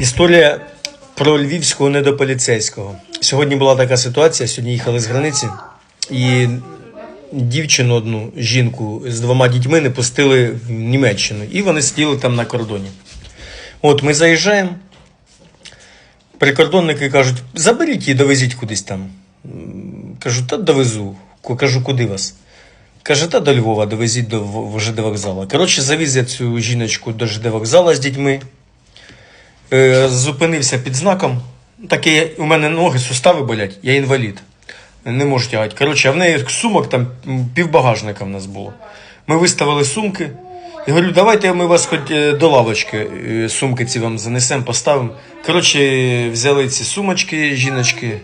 Історія про львівського недополіцейського. Сьогодні була така ситуація. Сьогодні їхали з границі, і дівчину одну жінку з двома дітьми не пустили в Німеччину. І вони сиділи там на кордоні. От ми заїжджаємо. Прикордонники кажуть, заберіть і довезіть кудись там. Кажу, та довезу. Кажу, куди вас? Каже, та до Львова довезіть до ЖД вокзала. Коротше, завіз я цю жіночку до ЖД вокзала з дітьми. Е, зупинився під знаком. Таке, у мене ноги, сустави болять, я інвалід. Не можу тягати. Коротше, а в неї сумок там півбагажника в нас було. Ми виставили сумки. І говорю, давайте ми вас хоч е, до лавочки е, сумки ці вам занесемо, поставимо. Коротше, взяли ці сумочки, жіночки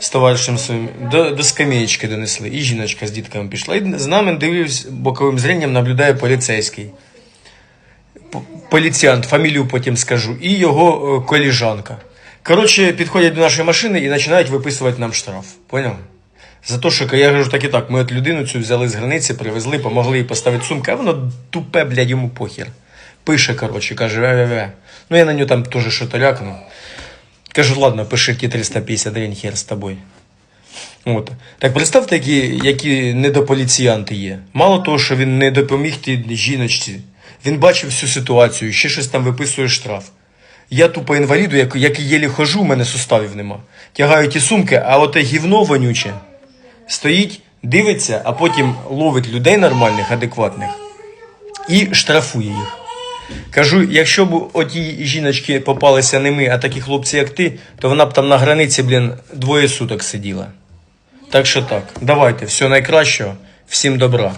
з товаришем своїм, до, до скамеєчки донесли. І жіночка з дітками пішла. І з нами дивлюсь, боковим зренням наблюдає поліцейський поліціант, фамілію потім скажу, і його е, коліжанка. Коротше, підходять до нашої машини і починають виписувати нам штраф. Поняв? За те, що я кажу так і так, ми от людину цю взяли з границі, привезли, помогли їй поставити сумку, а воно тупе, блядь, йому похер. Пише, коротше, каже, ве-ве-ве. Ну я на нього там теж що толякнув. Кажу, ладно, пиши ті 350 гривень, хер з тобою. От. Так представте, які, які недополіціянти є. Мало того, що він не допоміг тій жіночці, він бачив всю ситуацію, ще щось там виписує штраф. Я тупо інваліду, як, як єлі хожу, у мене суставів нема. Тягаю ті сумки, а оте гівно вонюче стоїть, дивиться, а потім ловить людей нормальних, адекватних і штрафує їх. Кажу, якщо б оті жіночки попалися не ми, а такі хлопці, як ти, то вона б там на границі, блін, двоє суток сиділа. Так що так, давайте, всього найкращого, всім добра.